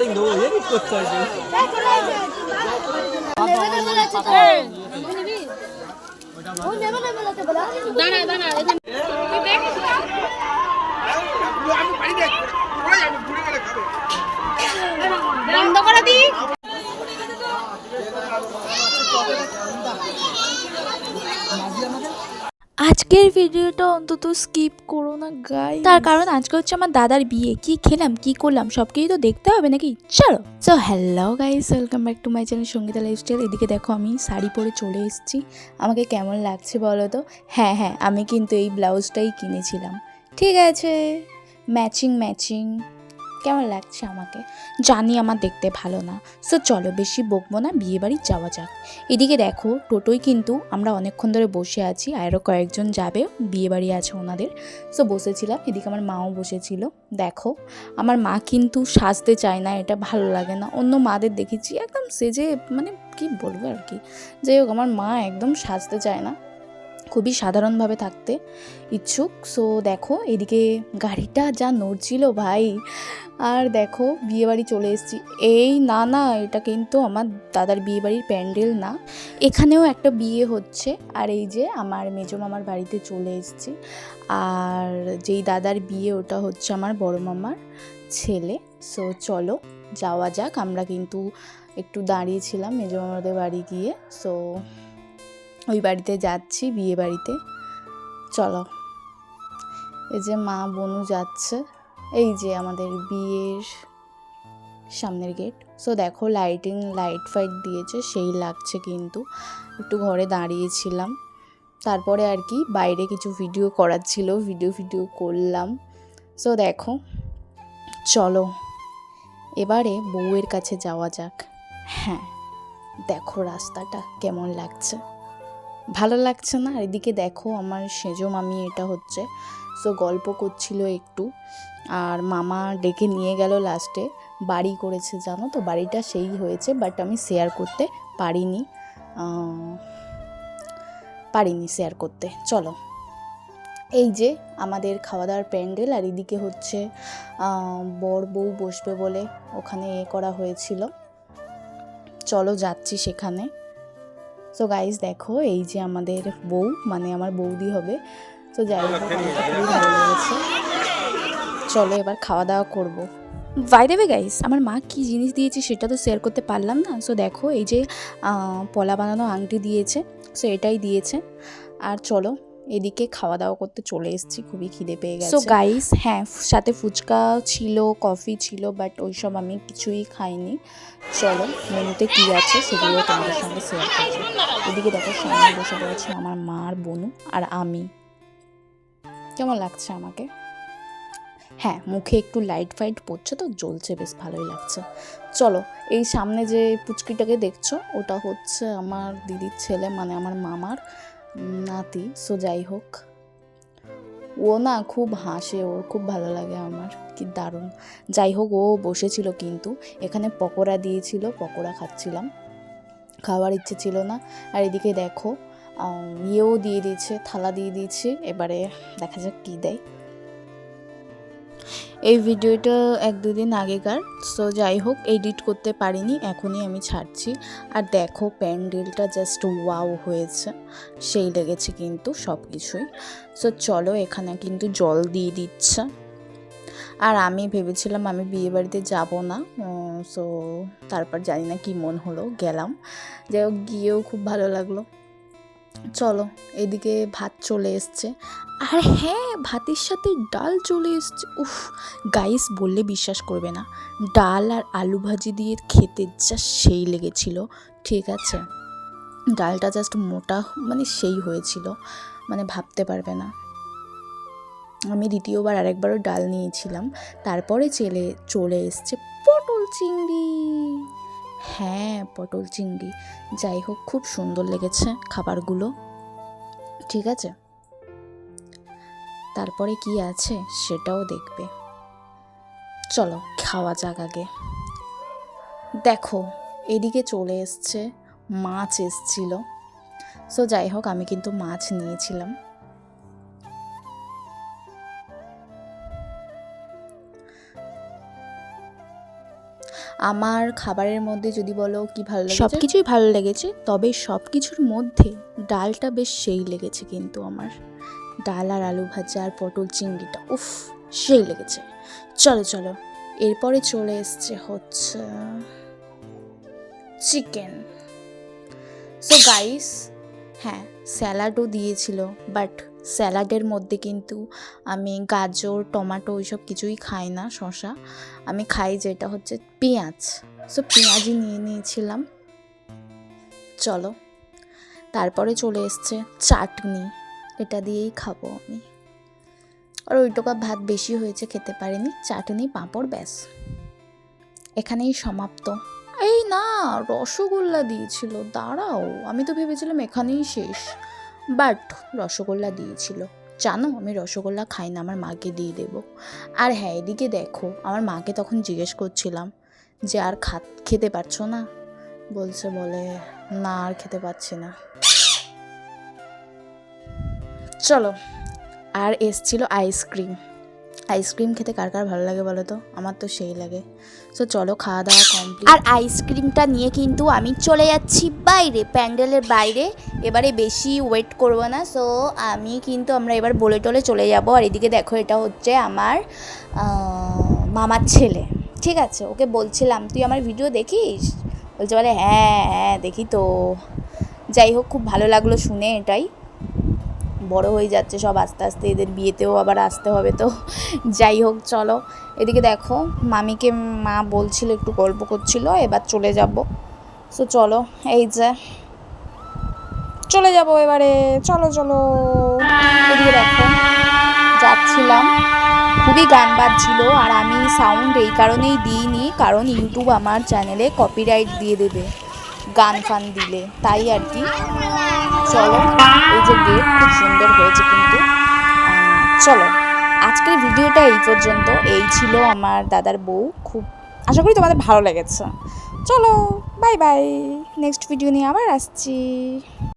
Cutting দেবো edit করতে হবে? দাঁড়া দাঁড়া এখানে তুই দেখিস না বন্ধ করে দি আজকের ভিডিওটা অন্তত স্কিপ করো না গাই তার কারণ আজকে হচ্ছে আমার দাদার বিয়ে। কি খেলাম কি করলাম সব কিছু তো দেখতে হবে নাকি? চলো। So hello guys welcome back to my channel Sangeeta lifestyle এদিকে দেখো আমি শাড়ি পরে চলে এসেছি। আমাকে কেমন লাগছে বলো তো? হ্যাঁ হ্যাঁ আমি কিন্তু এই ব্লাউজটাই কিনেছিলাম। ঠিক আছে। ম্যাচিং ম্যাচিং কেমন লাগছে আমাকে? জানি আমার দেখতে ভালো না। সো চলো বেশি বকবো না বিয়ে বাড়ি যাওয়া যাক। এদিকে দেখো টোটোই কিন্তু আমরা অনেকক্ষণ ধরে বসে আছি আরও কয়েকজন যাবে বিয়ে বাড়ি আছে ওনাদের। সো বসেছিলাম, এদিকে আমার মাও বসেছিল। দেখো, আমার মা কিন্তু সাজতে চায় না, এটা ভালো লাগে না। অন্য মাদের দেখেছি, একদম সেজে মানে কি বলব আর কি? যাই হোক, আমার মা একদম সাজতে চায় না। খুবই সাধারণভাবে থাকতে ইচ্ছুক। সো দেখো, এদিকে গাড়িটা যা নড়ছিল ভাই, আর দেখো, বিয়েবাড়ি চলে এসেছি। এই না না, এটা কিন্তু আমার দাদার বিয়েবাড়ির প্যান্ডেল না। এখানেও একটা বিয়ে হচ্ছে, আর এই যে আমার মেজো মামার বাড়িতে চলে এসেছি। আর যেই দাদার বিয়ে, ওটা হচ্ছে আমার বড় মামার ছেলে। সো চলো, যাওয়া যাক। আমরা কিন্তু একটু দাঁড়িয়েছিলাম মেজো মামাদের বাড়ি গিয়ে। সো ওই বাড়িতে যাচ্ছি, বিয়ে বাড়িতে। চলো। এই যে মা বনু যাচ্ছে, এই যে আমাদের বিয়ের সামনের গেট। সো দেখো লাইটিং লাইট ফাইট দিয়েছে, সেই লাগছে কিন্তু। একটু ঘরে দাঁড়িয়েছিলাম। তারপরে আর কি, বাইরে কিছু ভিডিও করার ছিল ভিডিও ভিডিও করলাম। সো দেখো, চলো। এবারে বউয়ের কাছে যাওয়া যাক। হ্যাঁ দেখো রাস্তাটা কেমন লাগছে। ভালো লাগছে না। আর এদিকে দেখো আমার সেজো মামি, এটা হচ্ছে। সো গল্প করছিল একটু। আর মামা ডেকে নিয়ে গেল লাস্টে বাড়ি করেছে, জানো তো? বাড়িটা সেই হয়েছে বাট আমি শেয়ার করতে পারিনি। পারিনি শেয়ার করতে। চলো। এই যে আমাদের খাওয়া দাওয়ার প্যান্ডেল, আর এদিকে হচ্ছে বর বউ বসবে বলে ওখানে এ করা হয়েছিল। চলো যাচ্ছি সেখানে। সো গাইজ দেখো এই যে আমাদের বউ মানে আমার বৌদি হবে। তো যাই হোক খুবই ভালো লেগেছে চলো এবার খাওয়া দাওয়া করব। বাই দেবে গাইস আমার মা কি জিনিস দিয়েছে সেটা তো শেয়ার করতে পারলাম না। সো দেখো এই যে পলা বানানো আংটি দিয়েছে সো এটাই দিয়েছে। আর চলো এদিকে খাওয়া দাওয়া করতে চলে এসেছি খুবই খিদে পেয়ে গেছে। সো গাইস হ্যাঁ সাথে ফুচকা ছিল কফি ছিল বাট ওইসব আমি কিছুই খাইনি। চলো মেনুতে কী আছে সেগুলো তোমাদের সঙ্গে শেয়ার করছি। এদিকে দেখো সামনে বসে রয়েছে আমার মা আর বোনু আর আমি। কেমন লাগছে আমাকে? হ্যাঁ মুখে একটু লাইট ফাইট পড়ছে তো জ্বলছে বেশ ভালোই লাগছে। চলো এই সামনে যে পুচকিটাকে দেখছ ওটা হচ্ছে আমার দিদির ছেলে মানে আমার মামার নাতি সো যাই হোক। ও না খুব হাসে, ওর খুব ভালো লাগে আমার, কি দারুণ। যাই হোক, ও বসেছিল কিন্তু, এখানে পকোড়া দিয়েছিল, পকোড়া খাচ্ছিলাম। খাওয়ার ইচ্ছে ছিল না। আর এদিকে দেখো ইয়েও দিয়ে দিয়েছে, থালা দিয়ে দিয়েছে, এবারে দেখা যাক কী দেয়। এই ভিডিওটা এক দুদিন আগেকার সো যাই হোক এডিট করতে পারিনি, এখনই আমি ছাড়ছি। আর দেখো, প্যান্ডেলটা জাস্ট ওয়াও হয়েছে, সেই লেগেছে কিন্তু সব কিছুই সো চলো, এখানে কিন্তু জল দিয়ে দিচ্ছে। আর আমি ভেবেছিলাম আমি বিয়ে বাড়িতে যাব না সো তারপর জানি না কি মন হলো, গেলাম। যাই হোক, গিয়েও খুব ভালো লাগল। চলো, এদিকে ভাত চলে এসছে। আর হ্যাঁ ভাতের সাথে ডাল চলে এসছে। উফ গাইস বললে বিশ্বাস করবে না। ডাল আর আলু ভাজি দিয়ে খেতে জাস্ট সেই লেগেছিল। ঠিক আছে, ডালটা জাস্ট মোটা মানে সেই হয়েছিল। মানে ভাবতে পারবে না। আমি দ্বিতীয়বার আরেকবারও ডাল নিয়েছিলাম। তারপরে চেলে, চলে এসছে পটল চিংড়ি। হ্যাঁ পটল চিংড়ি। যাই হোক, খুব সুন্দর লেগেছে খাবারগুলো। ঠিক আছে? তারপরে কি আছে সেটাও দেখবে। চলো, খাওয়া যাক আগে। দেখো, এদিকে চলে এসছে, মাছ এসছিল। সো যাই হোক, আমি কিন্তু মাছ নিয়েছিলাম। আমার খাবারের মধ্যে যদি বলো কি ভালো লাগে সব কিছুই ভালো লেগেছে, তবে সব কিছুর মধ্যে ডালটা বেশ সেই লেগেছে কিন্তু আমার। ডাল আর আলু ভাজা আর পটল চিংড়িটা, উফ, সেই লেগেছে। চলো চলো, এরপরে চলে এসছে হচ্ছে, চিকেন। সো গাইস হ্যাঁ স্যালাডও দিয়েছিল বাট স্যালাডের মধ্যে কিন্তু আমি গাজর, টমেটো ওইসব কিছুই খাই না শশা আমি খাই যেটা হচ্ছে পেঁয়াজ। সো পেঁয়াজই নিয়ে নিয়েছিলাম। চলো, তারপরে চলে এসছে চাটনি। এটা দিয়েই খাব আমি। আর ওই টোকা ভাত বেশি হয়েছে, খেতে পারিনি। চাটনি, পাঁপড়, ব্যাস। এখানেই সমাপ্ত। এই না, রসগোল্লা দিয়েছিল। দাঁড়াও, আমি তো ভেবেছিলাম এখানেই শেষ। বাট রসগোল্লা দিয়েছিল। জানো, আমি রসগোল্লা খাই না, আমার মাকে দিয়ে দেব। আর হ্যাঁ এদিকে দেখো, আমার মাকে তখন জিজ্ঞেস করছিলাম যে, আর খাত খেতে পারছ না? বলছে, বলে, না, আর খেতে পারছি না। চলো, আর এসছিল আইসক্রিম আইসক্রিম খেতে কার কার ভালো লাগে বলো তো? আমার তো সেই লাগে। সো চলো খাওয়া দাওয়া কমপ্লিট আর আইসক্রিমটা নিয়ে কিন্তু আমি চলে যাচ্ছি বাইরে, প্যান্ডেলের বাইরে। এবারে বেশি ওয়েট করব না। সো আমি কিন্তু আমরা এবার বলে টলে চলে যাব। আর এদিকে দেখো, এটা হচ্ছে আমার মামার ছেলে। ঠিক আছে? ওকে বলছিলাম, তুই আমার ভিডিও দেখিস? বলছে, বলে হ্যাঁ হ্যাঁ দেখি তো। যাই হোক, খুব ভালো লাগল শুনে এটাই। বড় হয়ে যাচ্ছে সব আস্তে আস্তে, এদের বিয়েতেও আবার আসতে হবে তো। যাই হোক, চলো। এদিকে দেখো, মামিকে মা বলছিল, একটু গল্প করছিল, এবার চলে যাব। সো চলো, এই যে। চলে যাব এবারে, চলো চলো। এদিকে দেখো, যাচ্ছিলাম। খুবই গান বাজছিল, আর আমি সাউন্ড এই কারণেই দিইনি, কারণ ইউটিউব আমার চ্যানেলে কপিরাইট দিয়ে দেবে, গান ফান দিলে। তাই আর কি। চলো। যে গেট খুব সুন্দর হয়েছে কিন্তু চলো, আজকের ভিডিওটা এই পর্যন্ত। এই ছিল আমার দাদার বউ। খুব, আশা করি তোমাদের ভালো লেগেছে। চলো বাই বাই নেক্সট ভিডিও নিয়ে আবার আসছি।